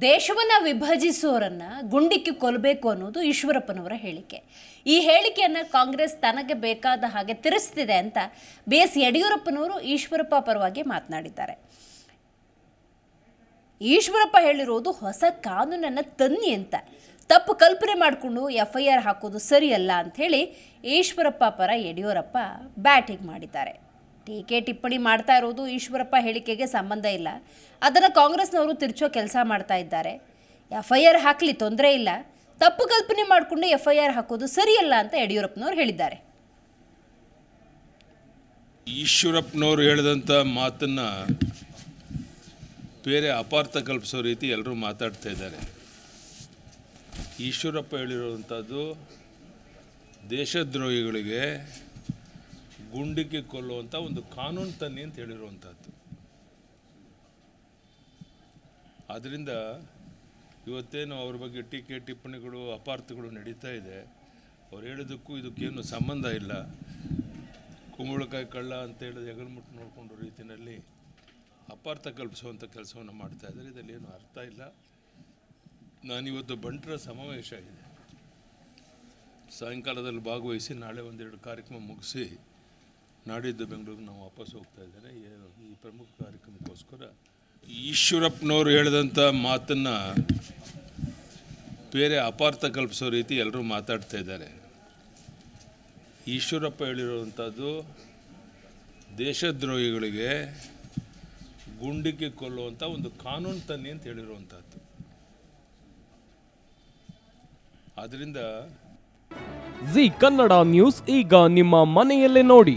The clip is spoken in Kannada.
ದೇಶವನ್ನ ವಿಭಜಿಸೋರನ್ನ ಗುಂಡಿಕ್ಕಿ ಕೊಲ್ಲಬೇಕು ಅನ್ನೋದು ಈಶ್ವರಪ್ಪನವರ ಹೇಳಿಕೆ. ಈ ಹೇಳಿಕೆಯನ್ನು ಕಾಂಗ್ರೆಸ್ ತನಗೆ ಬೇಕಾದ ಹಾಗೆ ತಿರುಸ್ತಿದೆ ಅಂತ ಬಿ ಎಸ್ ಯಡಿಯೂರಪ್ಪನವರು ಈಶ್ವರಪ್ಪ ಪರವಾಗಿ ಮಾತನಾಡಿದ್ದಾರೆ. ಈಶ್ವರಪ್ಪ ಹೇಳಿರೋದು ಹೊಸ ಕಾನೂನನ್ನು ತನ್ನಿ ಅಂತ. ತಪ್ಪು ಕಲ್ಪನೆ ಮಾಡಿಕೊಂಡು ಎಫ್ ಐ ಆರ್ ಹಾಕೋದು ಸರಿಯಲ್ಲ ಅಂಥೇಳಿ ಈಶ್ವರಪ್ಪ ಪರ ಯಡಿಯೂರಪ್ಪ ಬ್ಯಾಟಿಂಗ್ ಮಾಡಿದ್ದಾರೆ. ಟೀಕೆ, ಟಿಪ್ಪಣಿ ಮಾಡ್ತಾ ಇರೋದು ಈಶ್ವರಪ್ಪ ಹೇಳಿಕೆಗೆ ಸಂಬಂಧ ಇಲ್ಲ. ಅದನ್ನು ಕಾಂಗ್ರೆಸ್ನವರು ತಿರ್ಚೋ ಕೆಲಸ ಮಾಡ್ತಾ ಇದ್ದಾರೆ. ಎಫ್ ಐ ಆರ್ ಹಾಕಲಿ ತೊಂದರೆ ಇಲ್ಲ. ತಪ್ಪು ಕಲ್ಪನೆ ಮಾಡಿಕೊಂಡು ಎಫ್ ಐ ಆರ್ ಹಾಕೋದು ಸರಿಯಲ್ಲ ಅಂತ ಯಡಿಯೂರಪ್ಪನವರು ಹೇಳಿದ್ದಾರೆ. ಈಶ್ವರಪ್ಪನವರು ಹೇಳಿದಂಥ ಮಾತನ್ನು ಬೇರೆ ಅಪಾರ್ಥ ಕಲ್ಪಿಸೋ ರೀತಿ ಎಲ್ಲರೂ ಮಾತಾಡ್ತಾ ಇದ್ದಾರೆ. ಈಶ್ವರಪ್ಪ ಹೇಳಿರುವಂಥದ್ದು ದೇಶದ್ರೋಹಿಗಳಿಗೆ ಗುಂಡಿಗೆ ಕೊಲ್ಲುವಂಥ ಒಂದು ಕಾನೂನು ತನ್ನಿ ಅಂತ ಹೇಳಿರುವಂಥದ್ದು ಆದ್ದರಿಂದ ಇವತ್ತೇನು ಅವ್ರ ಬಗ್ಗೆ ಟೀಕೆ, ಟಿಪ್ಪಣಿಗಳು, ಅಪಾರ್ಥಗಳು ನಡೀತಾ ಇದೆ. ಅವ್ರು ಹೇಳೋದಕ್ಕೂ ಇದಕ್ಕೇನು ಸಂಬಂಧ ಇಲ್ಲ. ಕುಂಬಳಕಾಯಿ ಕಳ್ಳ ಅಂತ ಹೇಳಿದ ಹೆಗಲ್ಮುಟ್ಟು ನೋಡಿಕೊಂಡು ರೀತಿಯಲ್ಲಿ ಅಪಾರ್ಥ ಕಲ್ಪಿಸುವಂಥ ಕೆಲಸವನ್ನು ಮಾಡ್ತಾ ಇದ್ದಾರೆ. ಇದರಲ್ಲಿ ಏನು ಅರ್ಥ ಇಲ್ಲ. ನಾನಿವತ್ತು ಬಂಟರ ಸಮಾವೇಶ ಇದೆ ಸಾಯಂಕಾಲದಲ್ಲಿ ಭಾಗವಹಿಸಿ ನಾಳೆ ಒಂದೆರಡು ಕಾರ್ಯಕ್ರಮ ಮುಗಿಸಿ ನಾಡಿದ್ದು ಬೆಂಗಳೂರಿಗೆ ನಾವು ವಾಪಸ್ ಹೋಗ್ತಾ ಇದ್ದೇನೆ ಈ ಪ್ರಮುಖ ಕಾರ್ಯಕ್ರಮಕ್ಕೋಸ್ಕರ ಈಶ್ವರಪ್ಪನವರು ಹೇಳಿದಂಥ ಮಾತನ್ನು ಬೇರೆ ಅಪಾರ್ಥ ಕಲ್ಪಿಸೋ ರೀತಿ ಎಲ್ಲರೂ ಮಾತಾಡ್ತಾ ಇದ್ದಾರೆ. ಈಶ್ವರಪ್ಪ ಹೇಳಿರುವಂಥದ್ದು ದೇಶದ್ರೋಹಿಗಳಿಗೆ ಗುಂಡಿಗೆ ಕೊಲ್ಲುವಂಥ ಒಂದು ಕಾನೂನು ತನ್ನಿ ಅಂತ ಹೇಳಿರುವಂಥದ್ದು ಆದ್ದರಿಂದ ಜಿ ಕನ್ನಡ ನ್ಯೂಸ್ ಈಗ ನಿಮ್ಮ ಮನೆಯಲ್ಲೇ ನೋಡಿ.